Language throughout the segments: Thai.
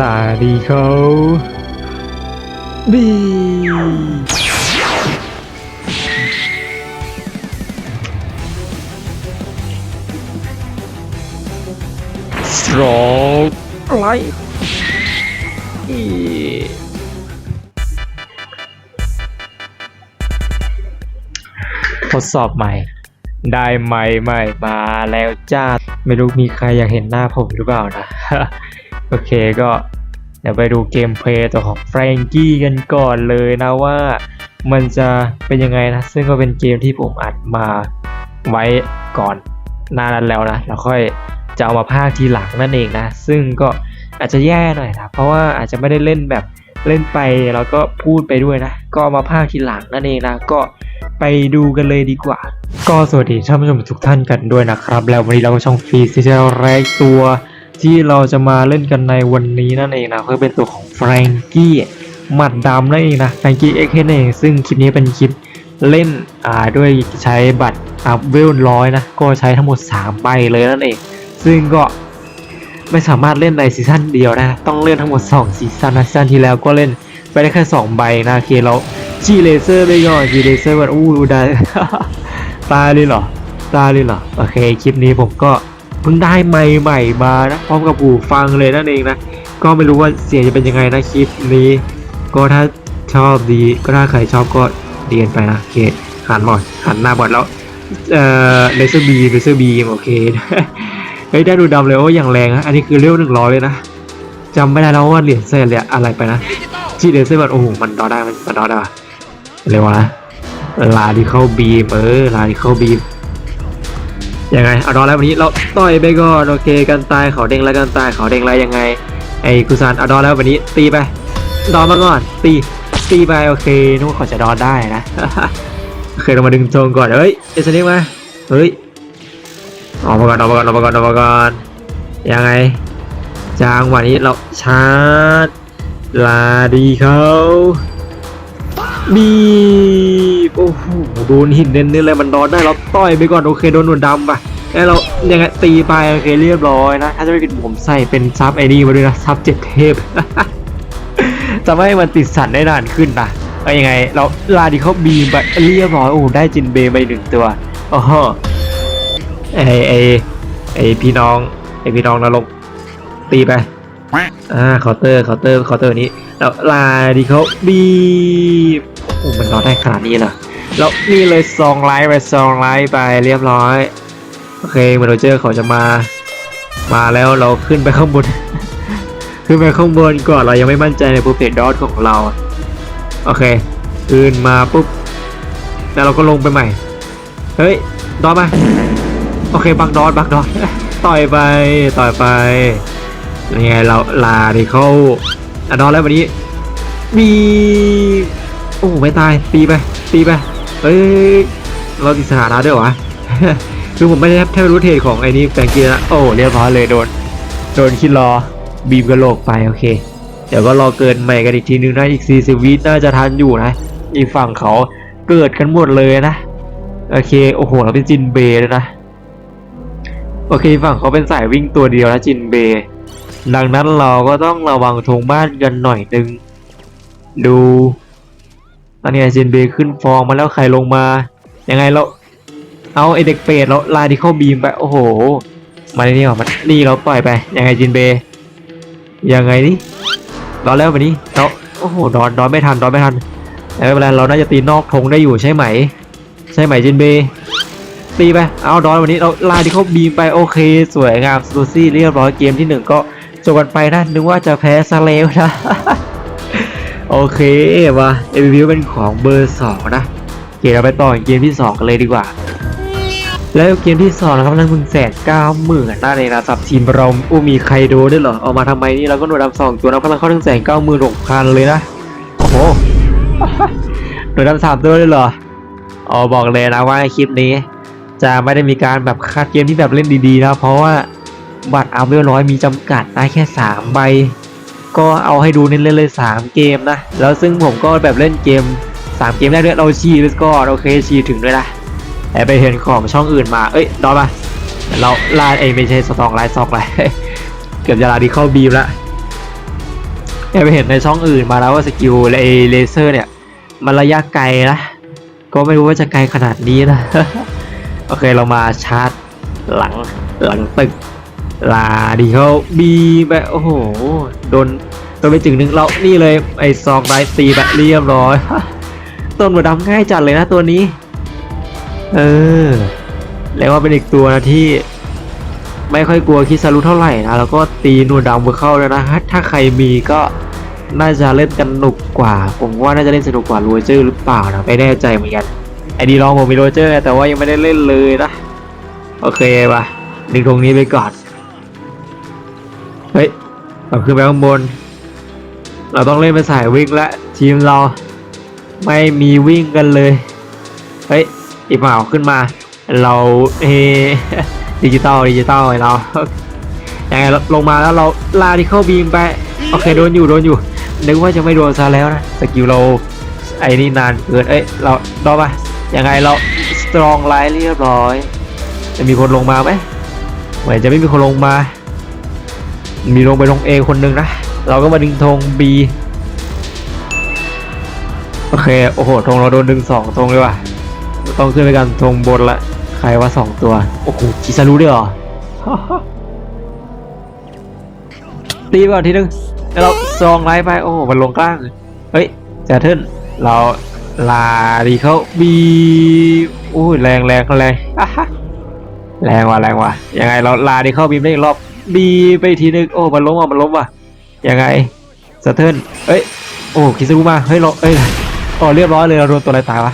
ลาดีเขาบีสโตรกไลท์ทดสอบใหม่ ได้ไหมใหม่มาแล้วจ้า ไม่รู้มีใครอยากเห็นหน้าผมหรือเปล่านะ โอเคก็เดี๋ยวไปดูเกมเพลย์ตัวของแฟรงกี้กันก่อนเลยนะว่ามันจะเป็นยังไงนะ ซึ่งก็เป็นเกมที่ผมอัดมาไว้ก่อนหนานั้นแล้วนะ แล้วค่อยจะเอามาพากย์ทีหลังนั่นเองนะ ซึ่งก็อาจจะแย่หน่อยนะ เพราะว่าอาจจะไม่ได้เล่นแบบเล่นไปแล้วก็พูดไปด้วยนะ ก็มาพากย์ทีหลังนั่นเองนะ ก็ไปดูกันเลยดีกว่า ก็สวัสดีท่านผู้ชมทุกท่านกันด้วยนะครับ แล้ววันนี้เราก็ช่องฟรีซีเจลแรกตัว ที่เราจะมาเล่นกันในวันนี้นั่นเองนะก็เป็นตัวของแฟรงกี้หมัดดำนั่นเองนะแฟรงกี้เอ็กเนั่นเองซึ่งคลิปนี้เป็นคลิปเล่นอ่าด้วยใช้บัตรอัพเวลร้อยนะก็ใช้ทั้งหมด3ใบเลยนั่นเอง ซึ่งก็ไม่สามารถเล่นในซีซั่นเดียวนะต้องเล่นทั้งหมด2ซีซั่นนะซีซั่นที่แล้วก็เล่นไปได้แค่2ใบนะโอเคเราจีเลเซอร์ไปก่อนจีเลเซอร์มันอู้ดูได้ตายเลยเหรอตายเลยเหรอโอเคคลิปนี้ผมก็ เพิ่งได้ไมค์ใหม่มานะพร้อมกับหูฟังเลยนั่นเองนะ ก็ไม่รู้ว่าเสียงจะเป็นยังไงนะคลิปนี้ ก็ถ้าชอบดีก็ถ้าใครชอบก็เรียนไปนะโอเคหันบอดหันหน้าบอดแล้วเอ่อเลเซอร์บีเลเซอร์บีโอเคเฮ้ยได้ดูดำเลยโอ้อย่างแรงนะอันนี้คือเร็วหนึ่งร้อยเลยนะจำไม่ได้แล้วว่าเหรียญเซนเหรียญอะไรไปนะจีเลเซอร์มันโอ้โหมันดอได้มันดอได้ปะเร็วนะลาดิเข้าบีมเออลาดิเข้าบีม ยังไงเอาดอนแล้ววันนี้เราต่อยไปก่อนโอเคกันตายเขาเด้งแล้วกันตายเขาเด้งแล้วยังไงไอ้กุซานเอาดอนแล้ววันนี้ตีไปดอนมาก่อนตีตีไปโอเคนึกว่าเขาจะดอนได้นะโอเคเรามาดึงโจงก่อนเฮ้ยเอสเน็กมาเฮ้ยออกมาก่อนออกมาก่อนออกมาก่อนออกมาก่อนยังไงจางวันนี้เราชาร์จลาดีเขา บีบโอ้โหโดนหินเน้นๆเลยมันดอนได้เราต่อยไปก่อนโอเคโดนหนวดดำไปแล้วเรายังไงตีไปโอเคเรียบร้อยนะ ถ้าจะไม่ผิดผมใส่เป็นซับไอ้นี่มาด้วยนะซับเจ็ดเทพจะไม่ให้มันติดสันได้นานขึ้นนะเอายังไง เราลาดิเขาบีมไปเรียบร้อยโอ้โหได้จินเบย์ไปหนึ่งตัวโอ้โหไอไอไอพี่น้องไอพี่น้องนรกตีไปอ่าเคาน์เตอร์เคาน์เตอร์เคาน์เตอร์นี้แล้วลาดิเขาบีม โอ้มันนอได้ขนาดนี้เหรอแล้วนี่เลยซองไลท์ไปซองไลท์ไปเรียบร้อย โอเคเมโนเจอร์เขาจะมา มาแล้วเราขึ้นไปข้างบน ขึ้นไปข้างบนก่อนเรายังไม่มั่นใจในโปรเฟตดอทของเรา โอเคขึ้นมาปุ๊บแล้วเราก็ลงไปใหม่ เฮ้ย ดอทมา โอเค บักดอทบักดอทต่อยไป ต่อยไปยังไงเราลาดิเข้าอะดอทแล้ววันนี้ มี โอ้ไม่ตายตีไปตีไปเฮ้ยเราติดสถานะด้วยวะคือผมไม่ได้แทบไม่รู้เทรดของไอ้นี่แฟรงกี้นะโอ้เรียบร้อยเลยโดนโดนคิดรอบีมกระโหลกไปโอเค เดี๋ยวก็รอเกินใหม่กันอีกทีนึงนะอีก40วิน่าจะทันอยู่นะอีกฝั่งเขาเกิดกันหมดเลยนะโอเคโอ้โหเราเป็นจินเบย์เลยนะโอเคฝั่งเขาเป็นสายวิ่งตัวเดียวนะจินเบย์ดังนั้นเราก็ต้องระวังธงบ้านกันหน่อยนึง ดู ตอนนี้จินเบย์ขึ้นฟองมาแล้วใครลงมา ยังไงเราเอาไอเด็กเปรตเราลาดิเข้าบีมไป โอ้โห มาในนี่ก่อนมานี่เราปล่อยไป ยังไงจินเบยังไงนี่รอแล้ววันนี้เราโอ้โหดอนดอนไม่ทันดอนไม่ทันแต่ไม่เป็นไรเราน่าจะตีนอกธงได้อยู่ใช่ไหม ใช่ไหมจินเบย์ตีไป เอาดอนวันนี้เราลาที่เข้าบีมไปโอเค สวยงามสตูซี่เรียบร้อยเกมที่หนึ่งก็จบกันไปนะนึกว่าจะแพ้ซะแล้วนะ โอเคมาเอวิวเป็นของเบอร์สองนะโอเคเราไปต่อเกมที่สองกันเลยดีกว่า แล้วเกมที่สองนะครับนั่นมึงแสนเก้าหมื่นนั่นเองนะสับทีมเราอู้มีใครโดด้วยเหรอเอามาทำไมนี่เราก็หน่วยดำสองตัวนะพลังเข้าถึงแสนเก้าหมื่นหกพันเลยนะโอ้โหหน่วยดำสามตัวเลยเหรออ๋อบอกเลยนะว่าคลิปนี้ จะไม่ได้มีการแบบคัดเกมที่แบบเล่นดีๆนะเพราะว่าบัตรอัพเวลร้อยมีจำกัดได้แค่สามใบ ก็เอาให้ดูเน้นเลยสามเกมนะ แล้วซึ่งผมก็แบบเล่นเกมสามเกมแรกด้วยเราชีไปก่อนโอเคชีถึงด้วยนะแอบไปเห็นของช่องอื่นมา เอ้ยดอนมา เราลาดเองไม่ใช่สตองไลท์ซอกไลเกือบจะลาดีเข้าบีมละแอบไปเห็นในช่องอื่นมาแล้วว่าสกิลไอเลเซอร์เนี่ย มันระยะไกลนะ ก็ไม่รู้ว่าจะไกลขนาดนี้นะ โอเคเรามาชาร์จหลังหลังตึก ลาดีเขาบีแบบโอ้โหโดนโดนไปจึงหนึ่งเรานี่เลยไอซองไดตีแบบเรียบร้อยต้นหัวดำง่ายจัดเลยนะตัวนี้ เออแล้วว่าเป็นอีกตัวนะที่ ไม่ค่อยกลัวคิซารุเท่าไหร่นะแล้วก็ตีหนูดำมือเข้าแล้วนะถ้าใครมีก็น่าจะเล่นกันสนุกกว่า ผมว่าน่าจะเล่นสนุกกว่าโรเจอร์หรือเปล่านะไม่แน่ใจเหมือนกันไอดีลองผมมีโรเจอร์แต่ว่ายังไม่ได้เล่นเลยนะ โอเคป่ะดึงตรงนี้ไปก่อน เฮ้ยเราขึ้นไปข้างบน เราต้องเล่นเป็นสายวิ่งและทีมเราไม่มีวิ่งกันเลย เฮ้ยอีเปล่าขึ้นมา เราเฮดิจิตอลดิจิตอลไอเรายังไงลงมาแล้วเราลาที่เข้าบีมไปโอเคโดนอยู่โดนอยู่นึกว่าจะไม่โดนซะแล้วนะสกิลเราไอ้นี่นานเกินเอ้ยเรารอมายังไงเราสตรองไลท์เรียบร้อย จะมีคนลงมาไหมเหมือนจะไม่มีคนลงมา มีลงไปลงเอคนหนึ่งนะ เราก็มาดึงธงบีโอเค โอ้โหธงเราโดนดึงสองธงเลยว่ะ ต้องขึ้นไปกันธงบนละ ใครว่าสองตัว โอ้โหคิซารุด้วยเหรอ ตีก่อนทีนึงแล้วเราซองไล่ไป โอ้โห มันลงกลาง เฮ้ยแจเทิลเราลาดีเขาบีโอ้ยแรงแรงแรงแรงว่ะแรงว่ะยังไงเราลาดีเข้าบีมได้อีกรอบ บีไปทีนึงโอ้มันล้มว่ะมันล้มว่ะยังไงสะเทิลเอ้ยโอ้คิซารุมาเฮ้ยเราเอ้ยอ๋อเรียบร้อยเลยเราโดนตัวอะไรตายวะ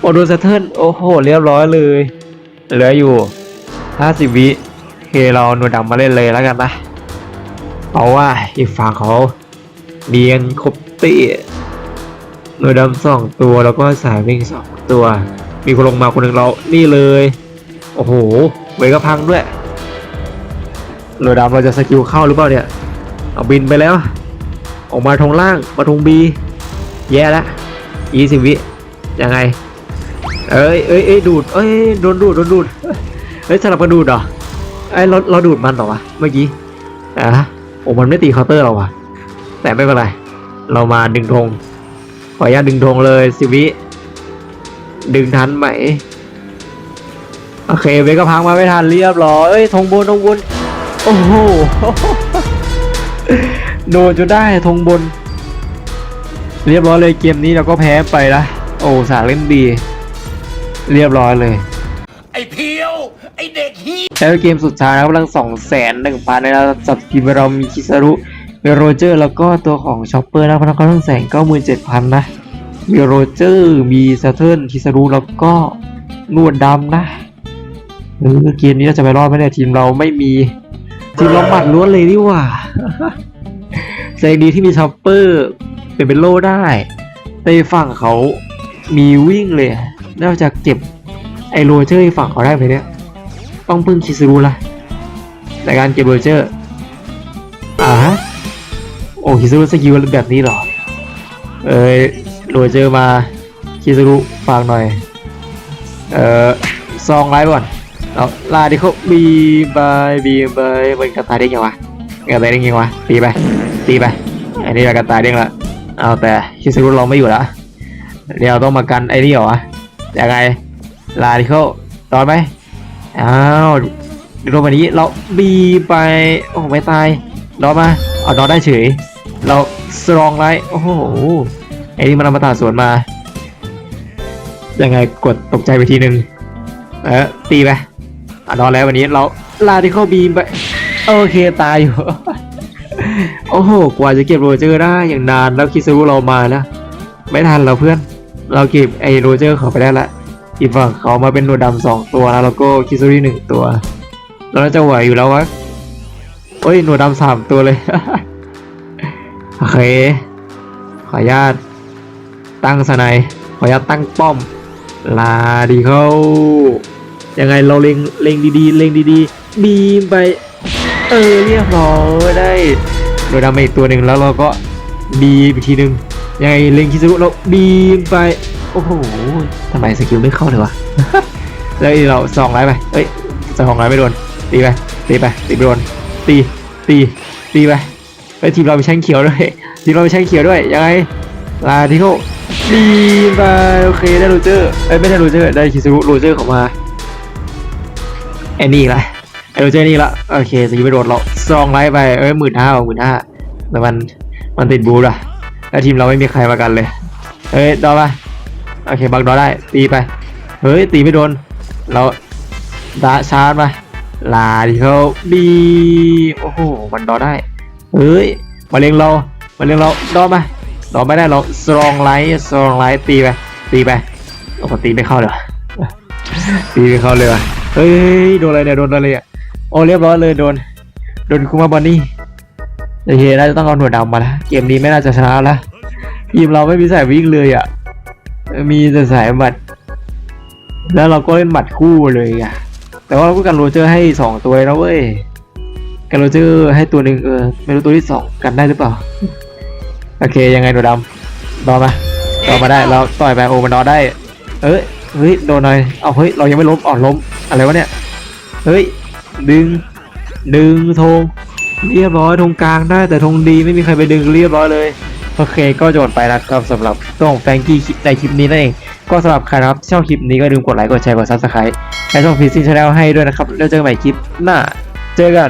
โอ้โดนสะเทินโอ้โหเรียบร้อยเลยเหลืออยู่50วิโอเคเราหนวดดำมาเล่นเลยแล้วกันนะเอาว่าอีกฝั่งเขาเรียนครบตีหนวดดำสองตัวแล้วก็สายวิ่งสองตัว มีคนลงมาคนหนึ่งเรานี่เลย โอ้โหเวก็พังด้วย หนวดดำเราจะสกิลเข้าหรือเปล่าเนี่ย เอาบินไปแล้ว ออกมาทงล่าง มาทงบีแย่แล้ว20วิยังไง เอ้ยเอ้ยเอ้ยดูด เอ้ยโดนดูดโดนดูดเฮ้ยสลับกันดูดเหรอไอ้เราเราดูดมันหรอวะเมื่อกี้อะโอ้มันไม่ตีเคาน์เตอร์เราวะแต่ไม่เป็นไร เรามาดึงธงขออนุญาตดึงธงเลยสิวิดึงทันไหม โอเคเวก็พังมาไม่ทันเรียบร้อยเอ้ยธงบนธงบน โอ้โห โดนจนได้ธงบน เรียบร้อยเลยเกมนี้เราก็แพ้ไปละโอ้สาเล่นดี เรียบร้อยเลย ไอ้เพียว ไอ้เด็กฮีแล้วเกมสุดท้ายนะครับกำลังสองแสนหนึ่งพันนะครับสับทีมเรามีคิซารุมีโรเจอร์แล้วก็ตัวของช็อปเปอร์นะพนักงานทั้งแสนเก้าหมื่นเจ็ดพันนะมีโรเจอร์มีซาเทิร์นคิซารุแล้วก็นวดดำนะเออเกมนี้เราจะไปรอดไหมเนี่ยทีมเราไม่มี ทีมเราหมัดล้วนเลยดีกว่าแสดงดีที่มีช็อปเปอร์เป็นเป็นโล่ได้ แต่ฝั่งเขามีวิ่งเลยน่าจะเก็บไอโรเจอร์ฝั่งเขาได้ไหมเนี่ย ต้องพึ่งคิสรุละในการเก็บโรเจอร์อ่าฮะโอ้คิสรุสกิลแบบนี้เหรอ เอ้ยโรเจอร์มาคิสรุฝากหน่อย เอ่อซองไลฟ์ก่อน แล้วลาดิเขาบีบายบีบายมันกระต่ายได้ไงวะกระต่ายได้ไงวะตีไปตีไปอันนี้เรากระต่ายเด้งละเอาแต่คิสรุเราไม่อยู่แล้วเดี๋ยวต้องมากันไอ้นี่เหรอวะยังไงลาดิเขาตอนไหมอ้าวโดนแบบนี้เราบีไปโอ้ไม่ตายรอมาเอานอนได้เฉย เราสตรองไลท์โอ้โหไอ้นี่มันเอามาตาสวนมายังไงกดตกใจไปทีนึงเออตีไป อะนอนแล้ววันนี้เราลาที่เข้าบีมไปโอเคตายอยู่ โอ้โห กว่าจะเก็บโรเจอร์ได้อย่างนานแล้วคิซูเรามาแล้วไม่ทันเราเพื่อน เราเก็บไอโรเจอร์เขาไปได้ละอีกฝั่งเขามาเป็นหนวดดำสองตัวนะแล้วก็คิซูริหนึ่งตัวเราจะไหวอยู่แล้ววะโอ้ยหนวดดำสามตัวเลย โอเค ขออนุญาต ตั้งสไนด์ขออนุญาตตั้งป้อม ลาดีเขา ยังไงเราเล็งเล็งดีๆ เล็งดีๆ บีมไป เออเรียบร้อยได้หนวดดำมาอีกตัวหนึ่งแล้วเราก็บีมอีกทีหนึ่งยังไงเล็งคิซูรุเราบีมไป โอ้โหทำไมสกิลไม่เข้าเลยวะ แล้วอีเราสองไลน์ไปเอ้ยสองไลน์ไม่โดน ตีไป ตีไป ตีไปโดน ตี ตี ตีไปไปทีมเรามีแช่งเขียวด้วย ทีมเรามีแช่งเขียวด้วย ยังไง ลาทิโกดีไป โอเค ได้โรเจอร์ เอ้ยไม่ได้โรเจอร์ ได้คิซูรุโรเจอร์เข้ามา ไอ้นี่ละไอ้โรเจอร์นี่ละโอเคสกิลไปโดดเราซองไลท์ไปเอ้ยหมื่นห้าหมื่นห้าแต่มันมันติดบูทอะแล้วทีมเราไม่มีใครมากันเลยเฮ้ยดอมาโอเคบังดอได้ตีไปเฮ้ยตีไม่โดนเราดาชาร์จมาลาดิเขาดีโอ้โหมันดอได้เฮ้ยมาเล็งเรามาเล็งเราดอมาดอไม่ได้เราสตรองไลท์สตรองไลท์ตีไปตีไปโอ้โหตีไม่เข้าเลยตีไม่เข้าเลยวะ เฮ้ยโดนอะไรเนี่ยโดนอะไรอะโอ้เรียบร้อยเลยโดนโดนคุมาบอนนี่โอเคน่าจะต้องเอาหนวดดำมาล้วเกมนี้ไม่น่าจะชนะล้วทีมเราไม่มีสายวิ่งเลยอะมีแต่สายหมัด แล้วเราก็เล่นหมัดคู่เลยอะแต่ว่าเราก็กันโรเจอร์ให้สองตัวนะเว้ยกันโรเจอร์ให้ตัวหนึ่งเออไม่รู้ตัวที่สองกันได้หรือเปล่าโอเคยังไงหนูดำรอมารอมาได้เราต่อยไปโอมันรอได้ เอ้ยเฮ้ยโดนหน่อยเอาเฮ้ยเรายังไม่ล้มอ่อนล้ม อะไรวะเนี่ย เฮ้ย ดึง ดึงธงเรียบร้อยธงกลางได้แต่ธงดีไม่มีใครไปดึงเรียบร้อยเลย โอเคก็จบไปแล้วครับสำหรับตัวของแฟรงกี้ในคลิปนี้นั่นเอง ก็สำหรับใครนะครับที่ชอบคลิปนี้ก็ลืมกดไลค์กดแชร์กดซับสไครต์และช่องพีซีชาแนลให้ด้วยนะครับ แล้วเจอกันใหม่คลิปหน้า เจอกัน